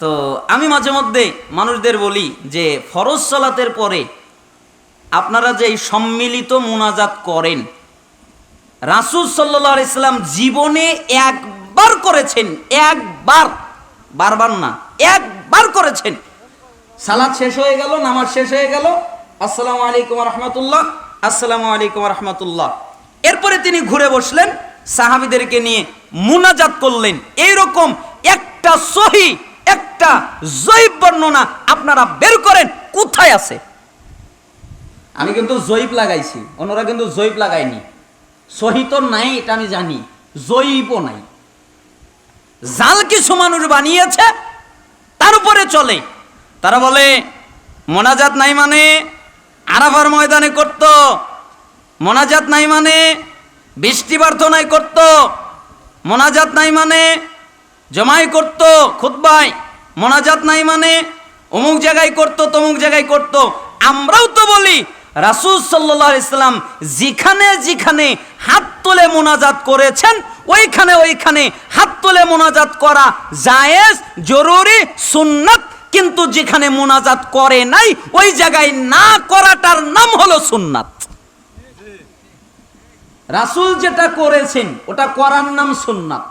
তো আমি মাঝে মধ্যে মানুষদের বলি যে ফরজ সালাতের পরে আপনারা যে সম্মিলিত মোনাজাত করেন, রাসুল সাল্লাহ ইসলাম জীবনে একবার করেছেন, একবার, বারবার না, একবার করেছেন। সালাদ শেষ হয়ে গেল, নামাজ শেষ হয়ে গেল, আসসালামু আলাইকুম রহমতুল্লাহ, আসসালামু আলাইকুম রহমতুল্লাহ। এরপরে তিনি ঘুরে বসলেন, সাহাবিদেরকে নিয়ে মুনাজাত করলেন। এইরকম একটা সহি একটা জৈব বর্ণনা আপনারা বের করেন কোথায় আছে? আমি কিন্তু জৈব লাগাইছি অন্যরা কিন্তু জৈব লাগায়নি। সহি তো নাই এটা আমি জানি জৈবও নাই। জাল কিছু মানুষ বানিয়েছে তার উপরে চলে। তারা বলে মোনাজাত নাই মানে আরাফার ময়দানে করত মোনাজাত নাই মানে বৃষ্টি প্রার্থনায় করত মোনাজাত নাই মানে জমাই করত খুতবাই মোনাজাত নাই মানে অমুক জায়গায় করত, তমুক জায়গায় করত। আমরাও তো বলি, রাসুল সাল্লাহ ইসলাম যেখানে যেখানে হাত তুলে মোনাজাত করেছেন, ওইখানে ওইখানে হাত তুলে মোনাজাত করা জায়েজ, জরুরি, সুন্নাত। কিন্তু যেখানে মোনাজাত করে নাই, ওই জায়গায় না করাটার নাম হলো সুন্নাত। রাসুল যেটা করেছেন, ওটা করার নাম সুন্নাত।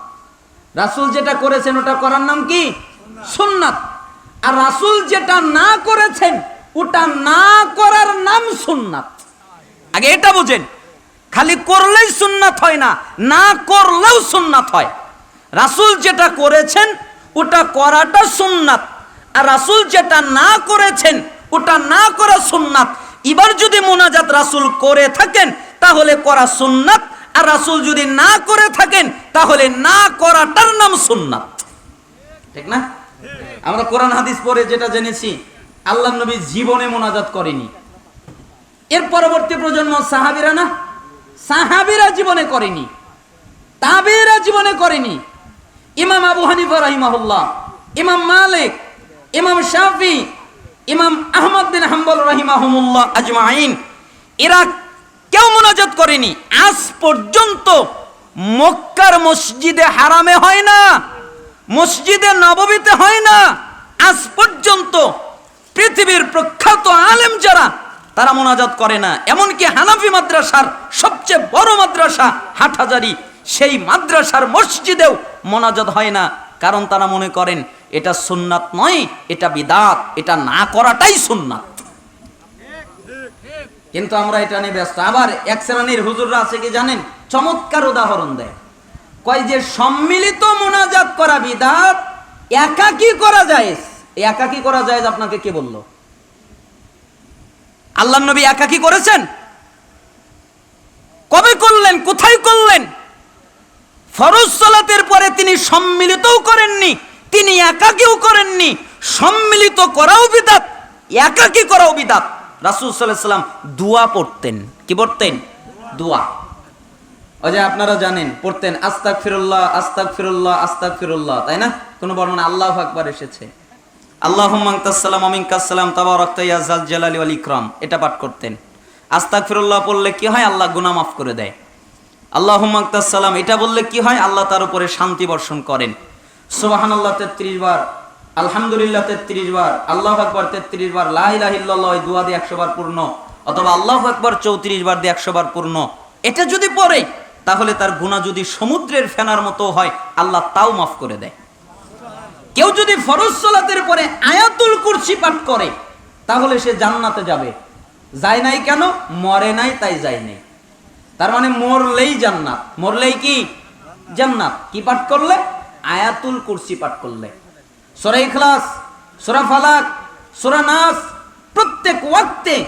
রাসুল যেটা করেছেন, ওটা করার নাম কি? সুন্নাত। আর রাসুল যেটা না করেছেন, ওটা না করার নাম সুন্নাত। আগে এটা বুঝেন। খালি করলেই সুন্নাত হয় না না করলেও সুন্নাত হয়। রাসুল যেটা করেছেন, ওটা করাটা সুন্নাত। আর রাসুল যেটা না করেছেন, ওটা না করা সুন্নাত। এবার যদি মোনাজাত রাসুল করে থাকেন, তাহলে করা সুন্নাত আর রাসুল যদি না করে থাকেন, তাহলে না করাটার নাম সুন্নাত। ঠিক না? আমরা কোরআন, হাদিস পড়ে যেটা জেনেছি, আল্লাহ নবী জীবনে মোনাজাত করেনি। এর পরবর্তী প্রজন্ম সাহাবিরা না? সাহাবিরা জীবনে করেনি। তাবেরা জীবনে করেনি। ইমাম আবু হানিফা রাহিমাহুল্লাহ, ইমাম মালিক, ইমাম শাফি, ইমাম আহমদ বিন হাম্বল রাহিমাহুমুল্লাহ আজমাইন, এরা কেউ মোনাজাত করেনি। আজ পর্যন্ত মক্কার মসজিদে হারামে হয় না, মসজিদে নববীতে হয় না, আজ পর্যন্ত পৃথিবীর প্রখ্যাত আলেম যারা, তারা মোনাজাত করে না। এমনকি হানাফি মাদ্রাসার সবচেয়ে বড় মাদ্রাসা হাটহাজারি, সেই মাদ্রাসার মসজিদেও মোনাজাত হয় না। কারণ তারা মনে করেন, এটা সুন্নাত নয়, এটা বিদাত, এটা না করাটাই সুন্নাত। কিন্তু আমরা এটা নিয়ে ব্যস্ত। আবার এক শ্রেণির হুজুররা আছে কি জানেন? চমৎকার উদাহরণ দেয়। কয় যে, সম্মিলিত মোনাজাত করা বিদাত, একাকি করা যায় একাকি করা যায় আপনাকে কে বলল? আল্লাহ নবী একাকি করেছেন? কবে করলেন? কোথায় করলেন? ফরজ সালাতের পরে তিনি সম্মিলিতও করেননি, তিনি একাকিও করেননি। সম্মিলিত করাও বিদাত, একাকি করাও বিদাত। রাসুল সাল্লাহ সাল্লাম দোয়া পড়তেন। কি পড়তেন? দোয়া। ওই যে আপনারা জানেন, পড়তেন আস্তাক ফিরুল্লাহ আস্তাক ফিরুল্লাহ আস্তাক ফিরুল্লাহ তাই না? কোনো বর্ণনা আল্লাহ আকবার এসেছে। আল্লাহ মাংতাসাল্লাম আমিনকাসাল্লাম তাবারক ইয়াজাল জালালি ওয়াল ইকরাম। এটা পাঠ করতেন। আস্তাক ফিরুল্লাহ পড়লে কি হয়? আল্লাহ গুনাহ মাফ করে দেয়। আল্লাহ মাংতাসাল্লাম এটা বললে কি হয়? আল্লাহ তার উপরে শান্তি বর্ষণ করেন। সুবাহান আল্লাহ তেত্রিশ বার আলহামদুলিল্লাহ তেত্রিশ বার, আল্লাহ আকবর তেত্রিশ বার লাহিল্লাহ দুয়া দিয়ে একশো বার পূর্ণ, অথবা আল্লাহ আকবর চৌত্রিশ বার দিয়ে একশো বার পূর্ণ। এটা যদি পড়ে, তাহলে তার গুণা যদি সমুদ্রের ফেনার মতো হয়, আল্লাহ তাও মাফ করে দেয়। কেউ যদি ফরজ সালাতের পরে আয়াতুল কুরসি পাঠ করে, তাহলে সে জান্নাতে যাবে। যায় নাই কেন? মরে নাই, তাই যায় নাই। তার মানে মরলেই জান্নাত। মরলেই কি? জান্নাত। কি পাঠ করলে? আয়াতুল কুরসি পাঠ করলে। সোরা ইখলাস, সোরা ফালাক, সোরা নাস, প্রত্যেক ওয়াক্তে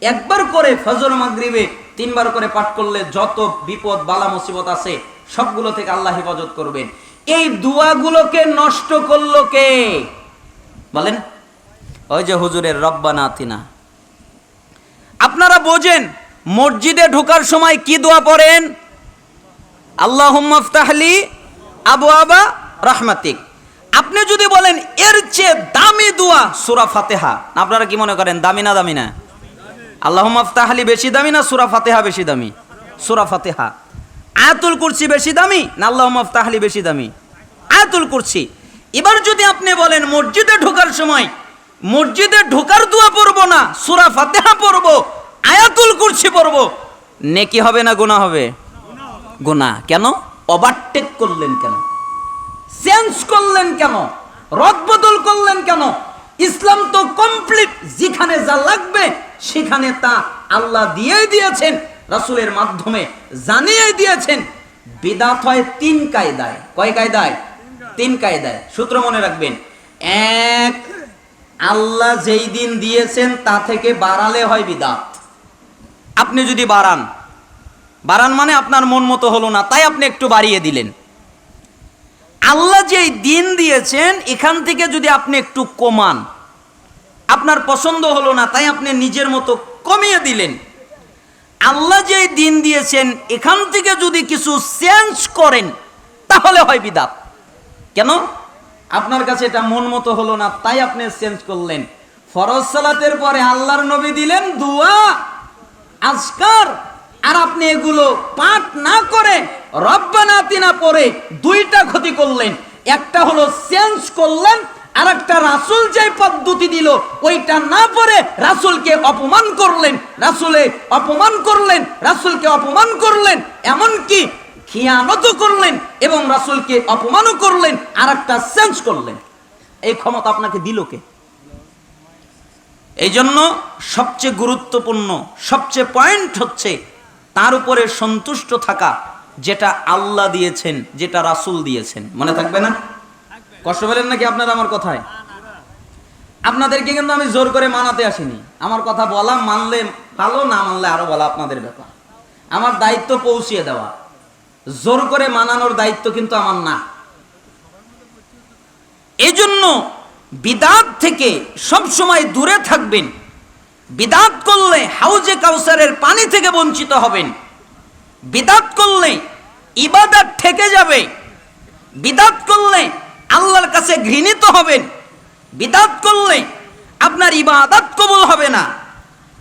একবার করে ফজর মাগরিবে তিনবার করে পাঠ করলে যত বিপদ, বালা, মুসিবত আছে, সবগুলো থেকে আল্লাহ হেফাজত করবেন। এই দুয়াগুলোকে নষ্ট করল কে? বলেন। ওই যে হুজুরের রব্বানা আতিনা আপনারা বোঝেন, মসজিদে ঢোকার সময় কি দোয়া পড়েন? আল্লাহ তাহলি আবু আবা রহমাতিক। আপনি যদি বলেন, এর চেয়ে দামি দোয়া সুরা ফাতেহা, আপনারা কি মনে করেন, দামি না দামি না? আল্লাহ তাহলি বেশি দামি না সুরা ফাতেহা বেশি দামি? সুরা ফাতেহা। আয়াতুল কুরসি বেশি দামি না আল্লাহ তাহলি বেশি দামি? আয়াতুল কুরসি। এবার যদি আপনি বলেন, মসজিদে ঢোকার সময়, মসজিদে ঢোকার দোয়া পড়ব না, সুরা ফাতেহা পড়ব, আয়াতুল কুরসি পড়ব, নেকি হবে না গুনাহ হবে? গুনাহ। কেন? ওভারটেক করলেন কেন? চেঞ্জ করলেন কেন? রদবদল করলেন কেন? ইসলাম তো কমপ্লিট যেখানে যা লাগবে, সেখানে তা আল্লাহ দিয়েই দিয়েছেন, রাসুলের মাধ্যমে জানিয়ে দিয়েছেন। বিদাত হয় তিন কায়দায়। কয় কায়দায়? তিন কায়দায়। সূত্র মনে রাখবেন। এক, আল্লাহ যেই দিন দিয়েছেন, তা থেকে বাড়ালে হয় বিদাত। আপনি যদি বাড়ান বাড়ান মানে আপনার মন মতো হলো না, তাই আপনি একটু বাড়িয়ে দিলেন। আল্লাহ যেই দিন দিয়েছেন, এখান থেকে যদি আপনি একটু কমান। আপনার পছন্দ হলো না, তাই আপনি নিজের মতো কমিয়ে দিলেন। আল্লাহ যেই দিন দিয়েছেন, এখান থেকে যদি কিছু চেঞ্জ করেন, তাহলে হয় বিদাত। কেন? আপনার কাছে এটা মন মতো হলো না, তাই আপনি চেঞ্জ করলেন। ফরজ সালাতের পরে আল্লাহর নবী দিলেন দুয়া, আজকার। আর আপনি এগুলো পাঠ না করে রব্বানা তিনা পরে দুইটা ক্ষতি করলেন। একটা হলো চেঞ্জ করলেন আর একটা রাসুল যে পদ্ধতি দিল, ওইটা না পরে রাসুলকে অপমান করলেন। রাসুলে অপমান করলেন, রাসুলকে অপমান করলেন, এমনকি খিয়ানত করলেন এবং রাসুলকে অপমানও করলেন আর একটা চেঞ্জ করলেন। এই ক্ষমতা আপনাকে দিল কে? এই জন্য সবচেয়ে গুরুত্বপূর্ণ, সবচেয়ে পয়েন্ট হচ্ছে তার উপরে সন্তুষ্ট থাকা যেটা আল্লাহ দিয়েছেন, যেটা রাসুল দিয়েছেন। মনে থাকবে না? কষ্ট পেলেন নাকি আপনারা আমার কথায়? আপনাদেরকে কিন্তু আমি জোর করে মানাতে আসিনি। আমার কথা বলা মানলে ভালো, না মানলে আরও বলা আপনাদের ব্যাপার। আমার দায়িত্ব পৌঁছিয়ে দেওয়া। জোর করে মানানোর দায়িত্ব কিন্তু আমার না। এজন্য বিদাত থেকে সব সময় দূরে থাকবেন। বিদাত করলে হাউজে কাউসারের পানি থেকে বঞ্চিত হবেন। বিদাত করলে ইবাদত ঠেকে যাবে। বিদাত করলে আল্লাহর কাছে ঘৃণিত হবেন। বিদাত করলে আপনার ইবাদত কবুল হবে না।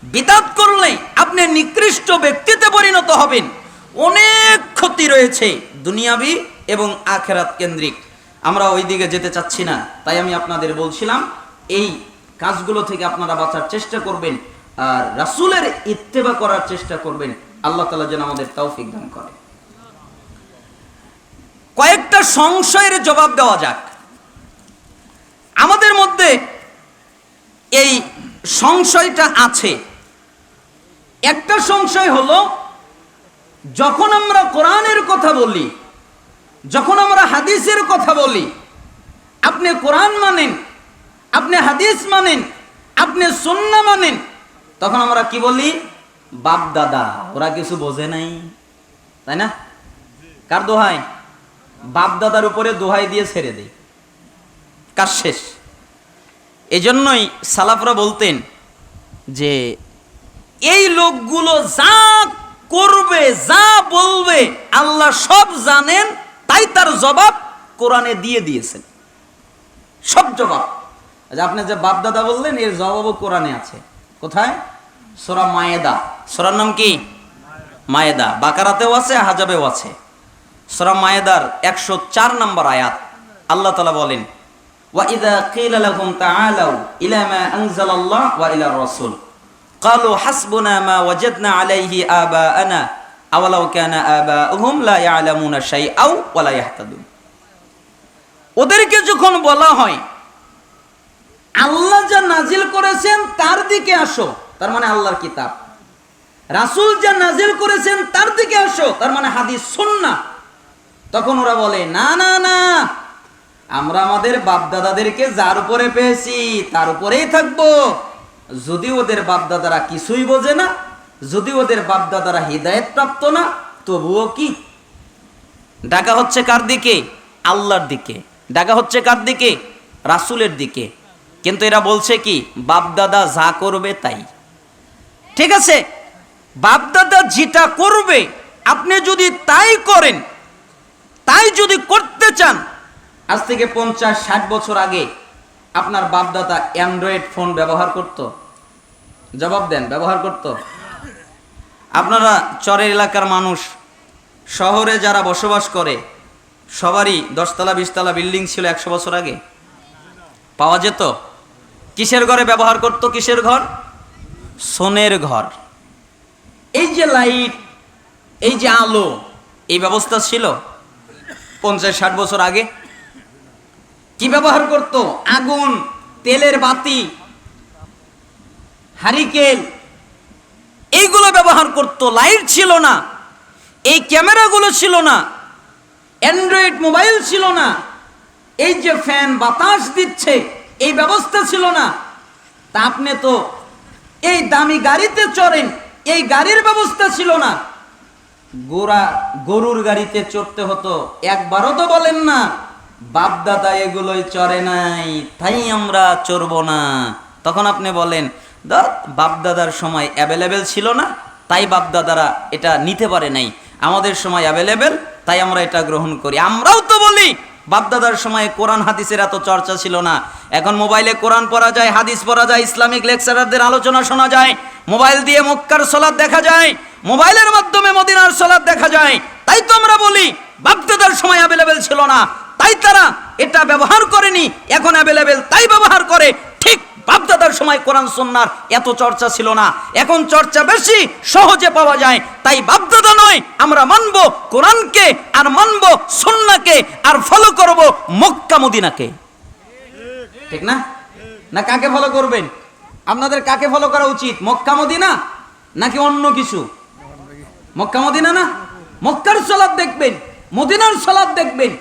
বিদাত করলে আপনি নিকৃষ্ট ব্যক্তিতে পরিণত হবেন। অনেক ক্ষতি রয়েছে দুনিয়াবি এবং আখেরাত কেন্দ্রিক। আমরা ওই দিকে যেতে চাচ্ছি না, তাই আমি আপনাদের বলছিলাম, এই কাজগুলো থেকে আপনারা বাঁচার চেষ্টা করবেন আর রাসূলের ইত্তেবা করার চেষ্টা করবেন, আল্লাহ তালা যেন আমাদের তৌফিক দান করে। কয়েকটা সংশয়ের জবাব দেওয়া যাক। আমাদের মধ্যে এই সংশয়টা আছে। একটা সংশয় হলো, যখন আমরা কোরআনের কথা বলি, যখন আমরা হাদিসের কথা বলি, আপনি কোরআন মানেন আপনি হাদিস মানেন, আপনি সন্না মানেন, তখন আমরা কি বলি? বাপ দাদা, ওরা কিছু বোঝে নাই, তাই না? কার দোহাই? বাপ দাদার উপরে দোহাই দিয়ে ছেড়ে দেই। কাজ শেষ। এজন্যই সালাফরা বলতেন যে, এই লোকগুলো যা করবে, যা বলবে, আল্লাহ সব জানেন, তাই তার জবাব কোরআনে দিয়ে দিয়েছেন। সব জবাব। আচ্ছা, আপনি যে বাপ দাদা বললেন এর জবাবও কোরআনে আছে কোথায় সোরা মায়েদা সোরার নাম কি মায়েদা বাকারাতেও আছে হাজাবেও আছে সোরা মায়েদার একশো চার নম্বর আয়াত আল্লাহ তালা বলেন وإذا قيل لهم تعالوا إلى ما أنزل الله وإلى الرسول قالوا حسبنا ما وجدنا عليه آباءنا أولو كان آباؤهم لا يعلمون شيئا ولا يهتدون ওদেরকে যখন বলা হয় আল্লাহ যা নাজিল করেছেন, তার দিকে আসো। তার মানে আল্লাহর কিতাব। রাসূল যা নাজিল করেছেন, তার দিকে আসো। তার মানে হাদিস সুন্না তখন ওরা বলে, না না না। আমরা আমাদের বাপ দাদাদেরকে যার উপরে পেয়েছি, তার উপরেই থাকব। যদি ওদের বাপ দাদারা কিছুই বোঝে না, যদি ওদের বাপ দাদারা হৃদায়ত প্রাপ্ত না, তবুও কি? ডাকা হচ্ছে কার দিকে? আল্লাহর দিকে। ডাকা হচ্ছে কার দিকে? রাসূলের দিকে। কিন্তু এরা বলছে কি বাপ দাদা যা করবে তাই। ঠিক আছে? বাপ দাদা যেটা করবে, আপনি যদি তাই করেন, তাই যদি করতে চান, আজ থেকে পঞ্চাশ, ষাট বছর আগে আপনার বাপদাদা অ্যান্ড্রয়েড ফোন ব্যবহার করত। জবাব দেন, ব্যবহার করত। আপনারা চরের এলাকার মানুষ, শহরে যারা বসবাস করে, সবারই দশতলা, বিশতলা বিল্ডিং ছিল একশো বছর আগে। পাওয়া যেত? কিসের ঘরে ব্যবহার করত কিসের ঘর? সোনের ঘর। এই যে লাইট, এই যে আলো, এই ব্যবস্থা ছিল পঞ্চাশ ষাট বছর আগে। কি ব্যবহার করত? আগুন, তেলের বাতি হারিকেল এইগুলো ব্যবহার করত। লাইট ছিল না, এই ক্যামেরাগুলো ছিল না, অ্যান্ড্রয়েড মোবাইল ছিল না। এই যে ফ্যান বাতাস দিচ্ছে এই ব্যবস্থা ছিল না। তা আপনি তো এই দামি গাড়িতে চড়েন, এই গাড়ির ব্যবস্থা ছিল না। গোরা গরুর গাড়িতে চড়তে হতো, একবারও তো বলেন না, বাপদাদা এগুলোই চড়ে নাই, তাই আমরা চড়ব না। তখন আপনি বলেন দাদ বাপদাদার সময় অ্যাভেলেবেল ছিল না, তাই বাপদাদারা এটা নিতে পারে নাই। আমাদের সময় অ্যাভেলেবেল তাই আমরা এটা গ্রহণ করি। আমরাও তো বলি বাপদাদার সময় কোরআন হাদিসের এত চর্চা ছিল না। এখন মোবাইলে কোরআন পড়া যায়, হাদিস পড়া যায়, ইসলামিক লেকচারারদের আলোচনা শোনা যায়, মোবাইল দিয়ে মক্কার সলাদ দেখা যায়, মোবাইলের মাধ্যমে মদিনার সলাদ দেখা যায়। তাই তো আমরা বলি, বাপদাদার সময় অ্যাভেলেবেল ছিল না। তাই তারা এটা ব্যবহার করেনি, এখন অ্যাভেলেবেল তাই ব্যবহার করে বাপদাদার সময় কোরআন সন্ন্যার এত চর্চা ছিল না। এখন চর্চা বেশি, সহজে পাওয়া যায়। তাই বাপদাদা নয়, আমরা মানব কোরআনকে আর মানব সন্নাকে আর ফলো করব মক্কা মদিনাকে। ঠিক না? না কাকে ফলো করবেন? আপনাদের কাকে ফলো করা উচিত, মক্কা মদিনা নাকি অন্য কিছু? মক্কা মদিনা না? মক্কার সলাদ দেখবেন, মদিনার সলাদ দেখবেন।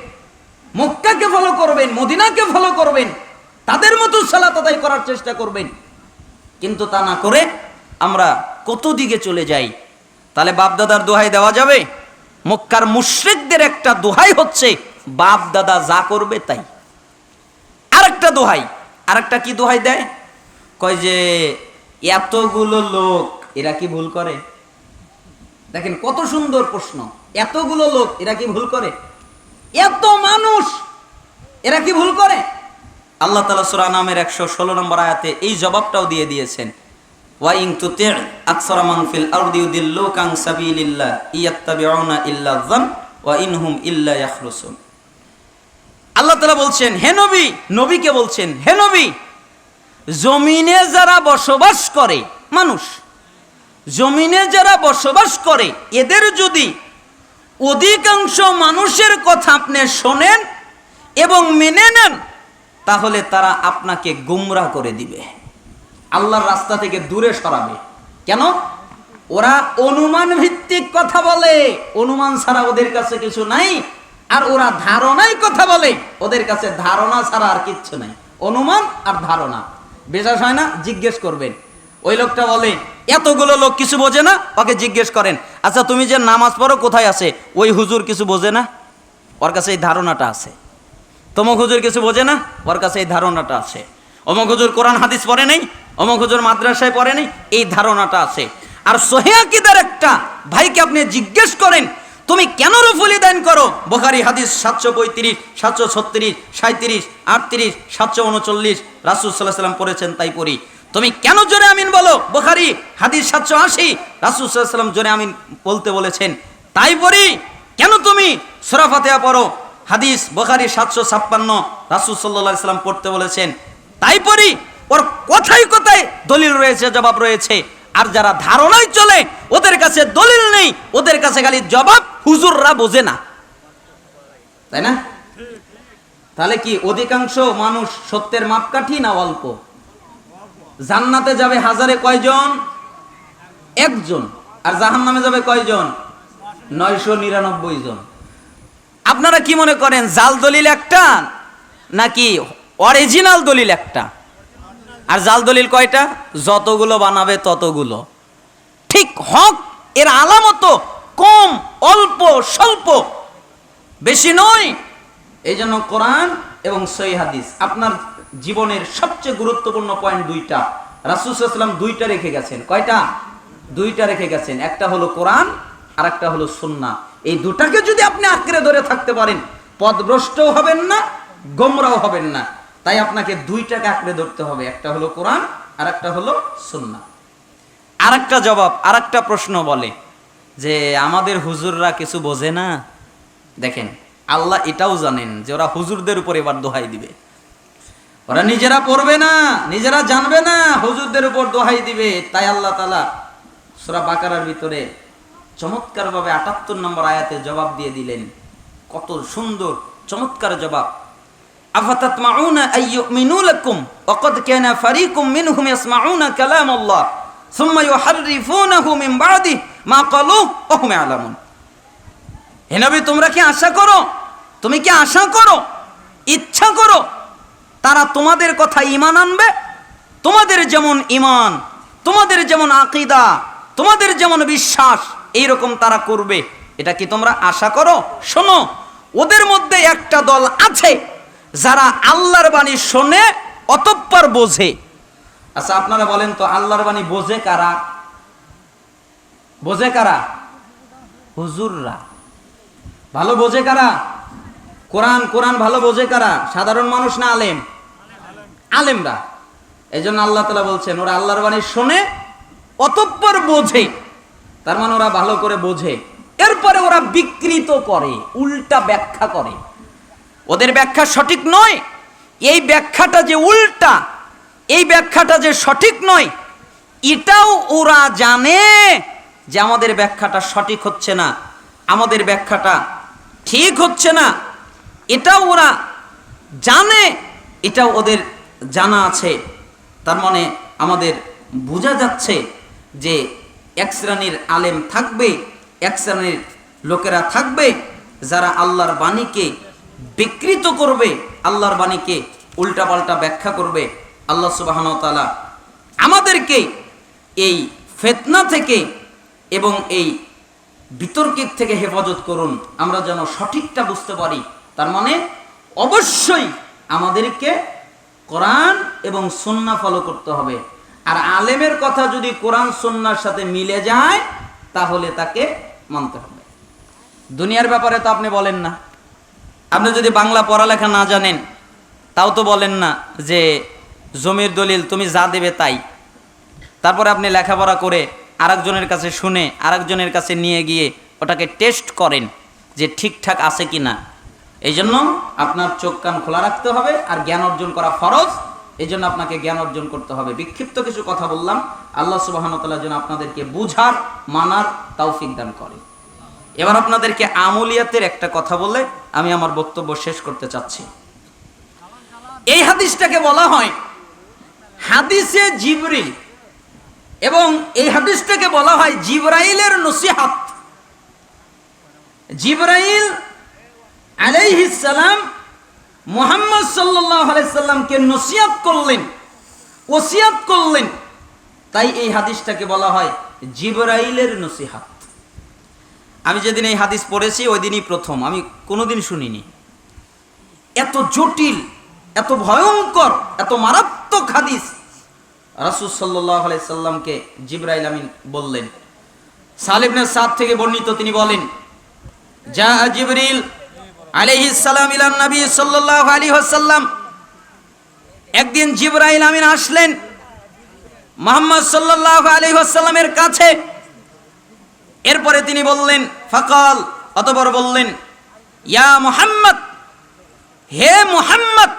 মক্কাকে ফলো করবেন, মদিনাকে ফলো করবেন। তাদের মতো সালাত আদায় করার চেষ্টা করবেন। কিন্তু তা না করে আমরা কত দিকে চলে যাই? তাহলে বাপদাদার দোহাই দেওয়া যাবে? মক্কার মুশ্রিকদের একটা দোহাই হচ্ছে বাপ দাদা যা করবে তাই। আরেকটা দোহাই, আরেকটা কি দোহাই দেয়? কয় যে, এতগুলো লোক, এরা কি ভুল করে? দেখেন কত সুন্দর প্রশ্ন। এতগুলো লোক, এরা কি ভুল করে? এত মানুষ, এরা কি ভুল করে? আল্লাহ তালা সুরা নামের একশো ষোলো নম্বর আয়াতে এই জবাবটাও দিয়ে দিয়েছেন, ওয়া আল্লাহ তালা বলছেন নবীকে বলছেন জমিনে যারা বসবাস করে মানুষ, জমিনে যারা বসবাস করে, এদের যদি অধিকাংশ মানুষের কথা আপনি শোনেন এবং মেনে নেন তাহলে তারা আপনাকে গুমরা করে দিবে। আল্লাহর রাস্তা থেকে দূরে সরাবে। কেন? ওরা অনুমান ভিত্তিক কথা বলে। অনুমান ছাড়া ওদের কাছে কিছু নাই, আর ওরা ধারণাই কথা বলে। ওদের কাছে ধারণা ছাড়া আর কিচ্ছু নাই। অনুমান আর ধারণা। বিশ্বাস হয় না? জিজ্ঞেস করবেন। ওই লোকটা বলে, এতগুলো লোক কিছু বোঝে না? ওকে জিজ্ঞেস করেন আচ্ছা তুমি যে নামাজ পড়ো কোথায় আছে? ওই হুজুর কিছু বোঝে না। ওর কাছে এই ধারণাটা আছে। তমক হুজুর কিছু বোঝে না? ওর কাছে এই ধারণাটা আছে। অমক হুজুর কোরআন হাদিস পড়ে নেই অমক হুজুর মাদ্রাসায় পড়ে নেই, এই ধারণাটা আছে। আর সোহেয়াকিদের একটা ভাইকে আপনি জিজ্ঞেস করেন, তুমি কেন রফুলি দান করো? বোখারি হাদিস সাতশো পঁয়ত্রিশ, সাতশো ছত্রিশ সাঁত্রিশ আটত্রিশ, সাতশো উনচল্লিশ, রাসুল সাল্লাহ সাল্লাম পড়েছেন তাই পড়ি। তুমি কেন জোরে আমিন বলো? বোখারি হাদিস সাতশো আশি, রাসুল সাল্লাহ সাল্লাম জোরে আমিন বলতে বলেছেন, তাই পড়ি। কেন তুমি সোরাফাতেয়া পড়ো? হাদিস, বোখারি সাতশো ছাপ্পান্ন, রাসুল সাল্লাহ সাল্লাম পড়তে বলেছেন, তাই পড়ি, ওর কথাই কথায় দলিল রয়েছে, জবাব রয়েছে। আর যারা ধারণায় চলে, ওদের কাছে দলিল নেই, ওদের কাছে খালি জবাব হুজুররা বোঝে না। তাই না? তাহলে কি অধিকাংশ মানুষ সত্যের মাপকাঠি না অল্প? জান্নাতে যাবে হাজারে কয়জন? একজন। আর জাহান্নামে যাবে কয়জন? নয়শো নিরানব্বই জন। আপনারা কি মনে করেন, জাল দলিল একটা নাকি অরিজিনাল দলিল একটা? আর জাল দলিল কয়টা? যতগুলো বানাবে ততগুলো। ঠিক হক, এর আলামত কম, অল্প, স্বল্প। বেশি নয়। এই জন্য কোরআন এবং সই হাদিস আপনার জীবনের সবচেয়ে গুরুত্বপূর্ণ পয়েন্ট দুইটা। রাসুসাল্লাম দুইটা রেখে গেছেন। কয়টা? দুইটা রেখে গেছেন। একটা হলো কোরআন আর একটা হলো সুন্না এই দুটাকে যদি আপনি আঁকড়ে ধরে থাকতে পারেন, পদভ্রষ্টও হবেন না, গোমরাও হবেন না। তাই আপনাকে দুইটাকে আঁকড়ে ধরতে হবে, একটা হলো কোরআন আর একটা হলো সুন্না আর একটা জবাব আর একটা প্রশ্ন বলে যে, আমাদের হুজুররা কিছু বোঝে না? দেখেন, আল্লাহ এটাও জানেন যে, ওরা হুজুরদের উপর এবার দোহাই দিবে। ওরা নিজেরা পড়বে না, নিজেরা জানবে না, হুজুরদের উপর দোহাই দিবে। তাই আল্লাহ তালা সুরা বাকারার ভিতরে চমৎকারভাবে আটাত্তর নম্বর আয়াতে জবাব দিয়ে দিলেন। কত সুন্দর, চমৎকার জবাব। মিন তোমরা কি আশা করো? তুমি কি আশা করো? ইচ্ছা করো? তারা তোমাদের কথা ইমান আনবে? তোমাদের যেমন ইমান তোমাদের যেমন আকিদা, তোমাদের যেমন বিশ্বাস এইরকম তারা করবে। এটা কি তোমরা আশা করো? শোনো, ওদের মধ্যে একটা দল আছে যারা আল্লাহর বাণী শোনে, অতঃপর বোঝে। আচ্ছা আপনারা বলেন তো, আল্লাহর বাণী বোঝে কারা? বোঝে কারা? হুজুররা। ভালো বোঝে কারা? কোরআন কোরআন ভালো বোঝে কারা? সাধারণ মানুষ না আলেম? আলেমরা। এই জন্য আল্লাহ তালা বলছেন, ওরা আল্লাহর বাণী শোনে, অতঃপর বোঝে। তার মানে ওরা ভালো করে বোঝে। এরপরে ওরা বিকৃত করে, উল্টা ব্যাখ্যা করে। ওদের ব্যাখ্যা সঠিক নয়, এই ব্যাখ্যাটা যে উল্টা, এই ব্যাখ্যাটা যে সঠিক নয়, এটাও ওরা জানে যে আমাদের ব্যাখ্যাটা সঠিক হচ্ছে না, আমাদের ব্যাখ্যাটা ঠিক হচ্ছে না। এটাও ওরা জানে, এটাও ওদের জানা আছে। তার মানে আমাদের বোঝা যাচ্ছে যে এক শ্রেণির আলেম থাকবে, এক শ্রেণির লোকেরা থাকবে, যারা আল্লাহর বাণীকে বিকৃত করবে, আল্লাহর বাণীকে উল্টাপাল্টা ব্যাখ্যা করবে। আল্লাহ সুবাহন তালা আমাদেরকে এই ফেতনা থেকে এবং এই বিতর্কের থেকে হেফাজত করুন। আমরা যেন সঠিকটা বুঝতে পারি। তার মানে অবশ্যই আমাদেরকে কোরআন এবং সন্না ফলো করতে হবে। আর আলেমের কথা যদি কোরআন সন্ন্যার সাথে মিলে যায়, তাহলে তাকে মানতে হবে। দুনিয়ার ব্যাপারে তো আপনি বলেন না। আপনি যদি বাংলা পড়ালেখা না জানেন, তাও তো বলেন না যে জমির দলিল তুমি যা দেবে তাই। তারপরে আপনি লেখাপড়া করে আরেকজনের কাছে শুনে, আরেকজনের কাছে নিয়ে গিয়ে ওটাকে টেস্ট করেন যে ঠিকঠাক আছে কি না এই জন্য আপনার চোখ কান খোলা রাখতে হবে আর জ্ঞান অর্জন করা ফরজ। এই জন্য আপনাকে জ্ঞান অর্জন করতে হবে। বিক্ষিপ্ত কিছু কথা বললাম। আল্লাহ সুবাহতাল্লাহ যেন আপনাদেরকে বুঝার, মানার তৌফিক দান করে। এবার আপনাদেরকে আমলিয়াতের একটা কথা বলে আমি আমার বক্তব্য শেষ করতে চাচ্ছি। এই হাদিসটাকে বলা হয় হাদিসে জিবরিল এবং এই হাদিসটাকে বলা হয় জিব্রাইলের নসিহাত। জিব্রাইল আলাইহিস সালাম মোহাম্মদ সাল্লাল্লাহু আলাইহি সাল্লামকে নসিহত করলেন, ওসিয়াত করলেন। তাই এই হাদিসটাকে বলা হয় জিবরাইলের নসিহাত। আমি যেদিন এই হাদিস পড়েছি ওই দিনই প্রথম। আমি কোনোদিন শুনিনি। এত জটিল, এত ভয়ঙ্কর, এত মারাত্মক হাদিস রাসুল সাল্লাহ সাল্লামকে জিব্রাইল আমিন বললেন। সালেবনের সাদ থেকে বর্ণিত তিনি বলেন যা জিবরিল আলাইহিস সালাম ইলান নবী সাল্লাল্লাহু আলাইহি ওয়াসাল্লাম। একদিন জিব্রাইল আমিন আসলেন, মোহাম্মদ সাল্লাল্লাহু আলাইহি ওয়াসাল্লামের কাছে। এরপরে তিনি বললেন, ফাকাল অতপর বললেন, ইয়া মুহাম্মদ, হে মোহাম্মদ,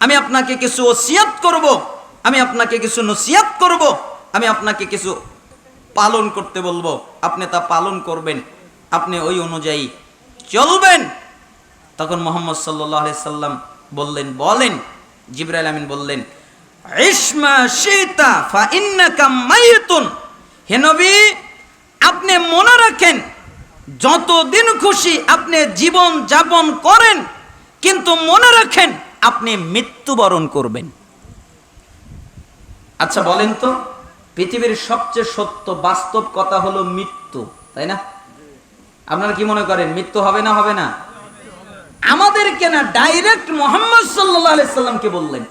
আমি আপনাকে কিছু ওসিয়াত করব, আমি আপনাকে কিছু নসিয়াত করব, আমি আপনাকে কিছু পালন করতে বলব। আপনি তা পালন করবেন, আপনি ওই অনুযায়ী চলবেন। তখন মোহাম্মদ সাল্লাহ সাল্লাম বললেন, বলেন, জিব্রাইল আমিন বললেন ইসমা আপনি মনে রাখেন, যতদিন খুশি আপনি জীবন যাপন করেন, কিন্তু মনে রাখেন আপনি মৃত্যুবরণ করবেন। আচ্ছা বলেন তো, পৃথিবীর সবচেয়ে সত্য বাস্তব কথা হলো মৃত্যু, তাই না? আপনারা কি মনে করেন, মৃত্যু হবে না হবে না? আমাদেরকে না ডাইরেক্ট মোহাম্মদ সাল্লাহ সাল্লামকে বললেন।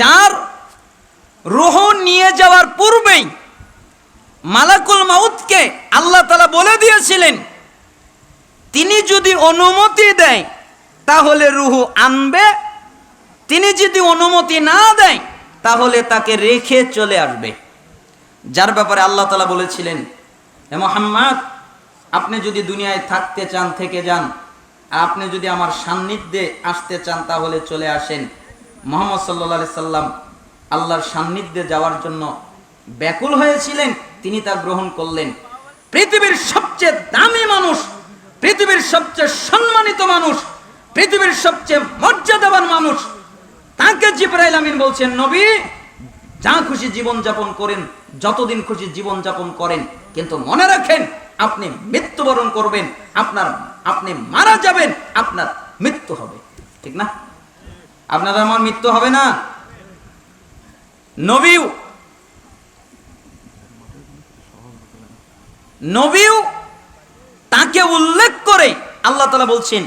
যার রোহ নিয়ে যাওয়ার পূর্বেই মালাকুল মাউতকে আল্লাহ তালা বলে দিয়েছিলেন, তিনি যদি অনুমতি দেয়, তাহলে রুহু আনবে, তিনি যদি অনুমতি না দেয়, তাহলে তাকে রেখে চলে আসবে। যার ব্যাপারে আল্লাহ তালা বলেছিলেন মোহাম্মদ, আপনি যদি দুনিয়ায় থাকতে চান, থেকে যান আপনি যদি আমার সান্নিধ্যে আসতে চান, তাহলে চলে আসেন। মোহাম্মদ সাল্লা সাল্লাম আল্লাহর সান্নিধ্যে যাওয়ার জন্য ব্যাকুল হয়েছিলেন, তিনি তা গ্রহণ করলেন। পৃথিবীর সবচেয়ে দামি মানুষ, পৃথিবীর সবচেয়ে সম্মানিত মানুষ, পৃথিবীর সবচেয়ে মর্যাদাবান মানুষ, তাকে জিব্রাইল আমিন বলছেন, নবী, যা খুশি জীবন যাপন করেন, যতদিন খুশি জীবন যাপন করেন, কিন্তু মনে রাখেন, আপনি মৃত্যুবরণ করবেন, আপনার আপনি মারা যাবেন, আপনার মৃত্যু হবে। ঠিক না? আপনার আমার মৃত্যু হবে না? নবীও নবীও তাকে উল্লেখ করে আল্লাহ তালা বলছেন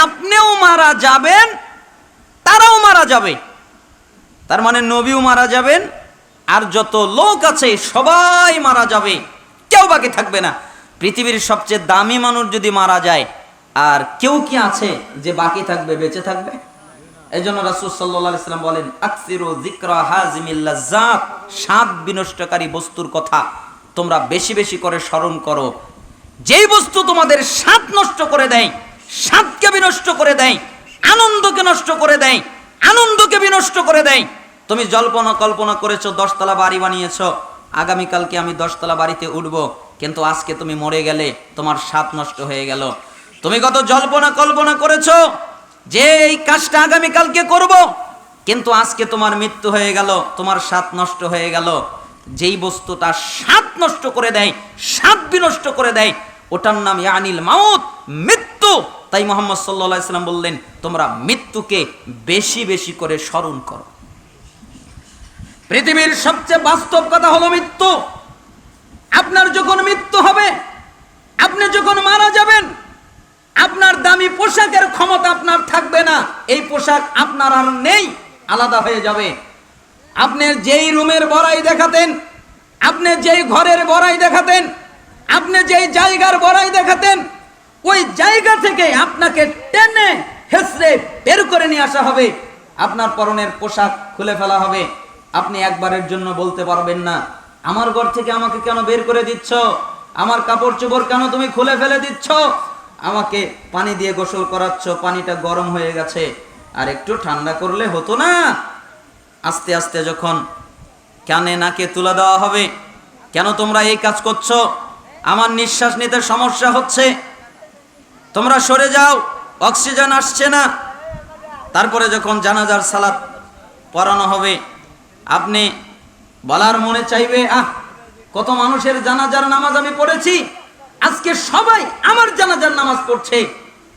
আপনিও মারা যাবেন, তারাও মারা যাবে। তার মানে নবীও মারা যাবেন আর যত লোক আছে, সবাই মারা যাবে। কেউ বাকি থাকবে না। পৃথিবীর সবচেয়ে দামি মানুষ যদি মারা যায়, আর কেউ কি আছে যে বাকি থাকবে, বেঁচে থাকবে? এই জন্য রাসুল সাল্লাহ ইসলাম বলেন, আকসিরু জিক্রা হাজিমিল্লাজাত স্বাদ বিনষ্টকারী বস্তুর কথা। তোমরা বেশি বেশি করে স্মরণ করো। যেই বস্তু তোমাদের স্বাদ নষ্ট করে দেয়, স্বাদকে বিনষ্ট করে দেয়, আনন্দকে নষ্ট করে দেয়, আনন্দকে বিনষ্ট করে দেয় তুমি জল্পনা কল্পনা করেছ, দশতলা বাড়ি বানিয়েছো। আগামীকালকে আমি দশতলা বাড়িতে উঠবো। কিন্তু আজকে তুমি মরে গেলে তোমার স্বাদ নষ্ট হয়ে গেল। তুমি কত জল্পনা কল্পনা করেছ যে এই কাজটা আগামীকালকে করব। কিন্তু আজকে তোমার মৃত্যু হয়ে গেল, তোমার স্বাদ নষ্ট হয়ে গেল। যেই বস্তুটা স্বাদ নষ্ট করে দেয়, স্বাদ বিনষ্ট করে দেয়, ওটার নাম ইয়ানিল মাউত, মৃত্যু। তাই মোহাম্মদ সাল্লাহ ইসলাম বললেন, তোমরা মৃত্যুকে বেশি বেশি করে স্মরণ করো। পৃথিবীর সবচেয়ে বাস্তব কথা হলো মৃত্যু। আপনার যখন মৃত্যু হবে, আপনি যখন মারা যাবেন, আপনার দামি পোশাকের ক্ষমতা আপনার থাকবে না। এই পোশাক আপনার আর নেই, আলাদা হয়ে যাবে। আপনি যেই রুমের বড়াই দেখাতেন, আপনি যেই ঘরের বড়াই দেখাতেন, আপনি যেই জায়গার বড়াই দেখাতেন, ওই জায়গা থেকে আপনাকে টেনে হেসড়ে বের করে নিয়ে আসা হবে। আপনার পরনের পোশাক খুলে ফেলা হবে। আপনি একবারের জন্য বলতে পারবেন না, আমার ঘর থেকে আমাকে কেন বের করে দিচ্ছ? আমার কাপড় চোপড় কেন তুমি খুলে ফেলে দিচ্ছ? আমাকে পানি দিয়ে গোসল করাচ্ছ, পানিটা গরম হয়ে গেছে। আর একটু ঠান্ডা করলে হতো না। আস্তে আস্তে যখন কানে নাকে তুলে দেওয়া হবে, কেন তোমরা এই কাজ করছ? আমার নিঃশ্বাস নিতে সমস্যা হচ্ছে। তোমরা সরে যাও, অক্সিজেন আসছে না। তারপরে যখন জানাজার সালাত পড়ানো হবে আপনি বলার মনে চাইবে, আহ, কত মানুষের জানাজার নামাজ আমি পড়েছি, আজকে সবাই আমার জানাজার নামাজ পড়ছে।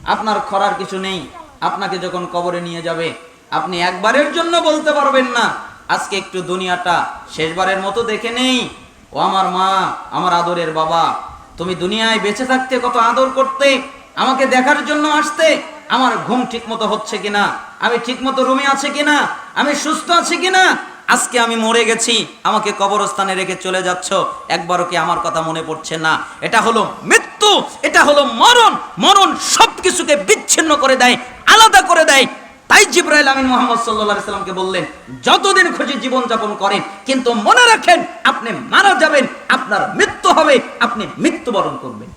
আপনার খরার কিছু নেই, আপনাকে যখন কবরে নিয়ে যাবে, আপনি একবারের জন্য বলতে পারবেন না, আজকে একটু দুনিয়াটা শেষবারের মতো দেখে নেই। ও আমার মা, আমার আদরের বাবা, তুমি দুনিয়ায় বেঁচে থাকতে কত আদর করতে, আমাকে দেখার জন্য আসতে, আমার ঘুম ঠিক মতো হচ্ছে কিনা, আমি ঠিক মতো রুমে আছে কিনা, আমি সুস্থ আছি কিনা আজকে আমি মরে গেছি, আমাকে কবরস্থানে রেখে চলে যাচ্ছ। একবারও কি আমার কথা মনে পড়ছে না? এটা হলো মৃত্যু, এটা হলো মরণ। মরণ সব কিছুকে বিচ্ছিন্ন করে দেয়, আলাদা করে দেয়। তাই জিব্রাইল আমিন মোহাম্মদ সাল্লাহ সাল্লামকে বললেন, যতদিন খুশি জীবন যাপন করেন, কিন্তু মনে রাখেন আপনি মারা যাবেন, আপনার মৃত্যু হবে, আপনি মৃত্যুবরণ করবেন।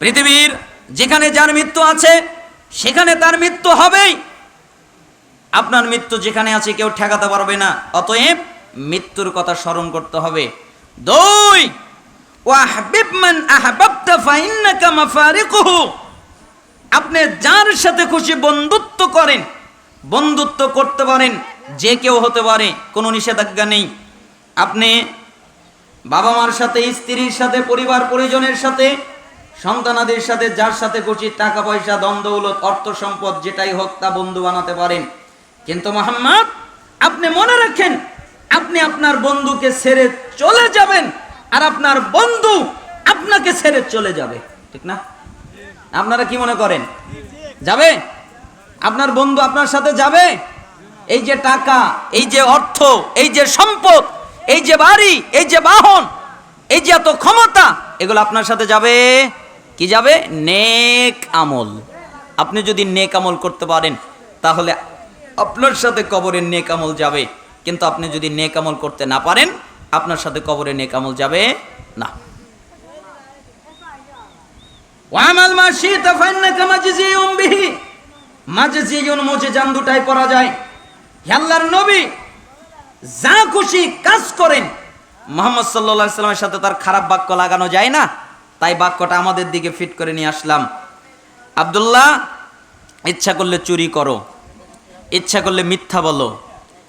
পৃথিবীর যেখানে যার মৃত্যু আছে, সেখানে তার মৃত্যু হবেই। আপনার মৃত্যু যেখানে আছে, কেউ ঠেকাতে পারবে না। অতএব মৃত্যুর কথা স্মরণ করতে হবে। দুই, ওয়াহবিব মান আহবাবতা ফাইন্নাকা মাফারিকুহু। আপনি যার সাথে খুশি বন্ধুত্ব করেন, বন্ধুত্ব করতে পারেন, যে কেউ হতে পারে, কোনো নিষেধাজ্ঞা নেই। আপনি বাবা মার সাথে, স্ত্রীর সাথে, পরিবার পরিজনের সাথে, সন্তানাদের সাথে, যার সাথে খুশি, টাকা পয়সা দ্বন্দ্বৌলত অর্থ সম্পদ যেটাই হোক তা বন্ধু বানাতে পারেন। কিন্তু মোহাম্মদ, আপনি মনে রাখেন, আপনি আপনার বন্ধুকে ছেড়ে চলে যাবেন আর আপনার বন্ধু আপনাকে ছেড়ে চলে যাবে, ঠিক না? আপনারা কি মনে করেন? যাবে? আপনার বন্ধু আপনার সাথে যাবে? এই যে টাকা, এই যে অর্থ, এই যে সম্পদ, এই যে বাড়ি, এই যে বাহন, এই যে এত ক্ষমতা, এগুলো আপনার সাথে যাবে? কি যাবে? নেক আমল। আপনি যদি নেক আমল করতে পারেন, তাহলে আপনার সাথে কবরের নেক আমল যাবে। কিন্তু আপনি যদি নেক আমল করতে না পারেন, আপনার সাথে কবরে নেক আমল যাবে না। দুটাই পড়া যায়। আল্লাহর নবী, যা খুশি কাজ করেন। মোহাম্মদ সাল্লাল্লাহু সাল্লামের সাথে তার খারাপ বাক্য লাগানো যায় না? তাই বাক্যটা আমাদের দিকে ফিট করে নিয়ে আসলাম। আব্দুল্লাহ, ইচ্ছা করলে চুরি করো। ইচ্ছা করলে মিথ্যা বলো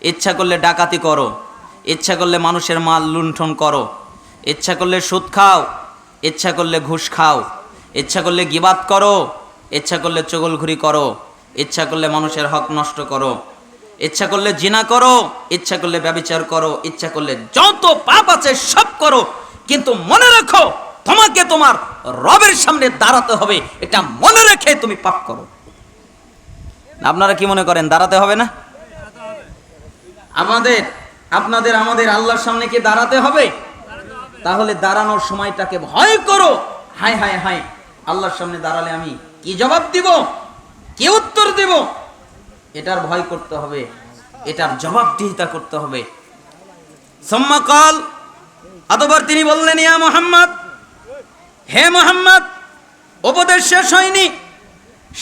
ইচ্ছা করলে ডাকাতি করো ইচ্ছা করলে মানুষের মাল লুণ্ঠন করো ইচ্ছা করলে সুদ খাও ইচ্ছা করলে ঘুষ খাও ইচ্ছা করলে গিবাত করো ইচ্ছা করলে চগলঘুরি করো ইচ্ছা করলে মানুষের হক নষ্ট করো ইচ্ছা করলে জিনা করো ইচ্ছা করলে ব্যবচার করো ইচ্ছা করলে যত পাপ আছে সব করো কিন্তু মনে রাখো তোমাকে তোমার রবের সামনে দাঁড়াতে হবে এটা মনে রেখে তুমি পাপ করো আপনারা কি মনে করেন, দাঁড়াতে হবে না? আমাদের, আপনাদের, আমাদের আল্লাহর সামনে কি দাঁড়াতে হবে? তাহলে দাঁড়ানোর সময়টাকে ভয় করো। হাই হাই হাই, আল্লাহর সামনে দাঁড়ালে আমি কি জবাব দিব? কি উত্তর দেব? এটার ভয় করতে হবে, এটার জবাবদিহিতা করতে হবে। সম্মাকাল অতবার তিনি বললেন, ইয়া মোহাম্মদ, হে মোহাম্মদ, উপদেশ শেষ হয়নি।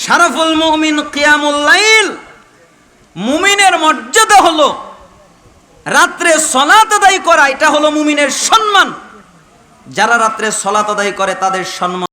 শারাফুল মুমিন কিয়ামুল লাইল, মুমিনের মর্যাদা হলো রাত্রে সলাত আদায় করা, এটা হলো মুমিনের সম্মান। যারা রাত্রে সলাত আদায় করে, তাদের সম্মান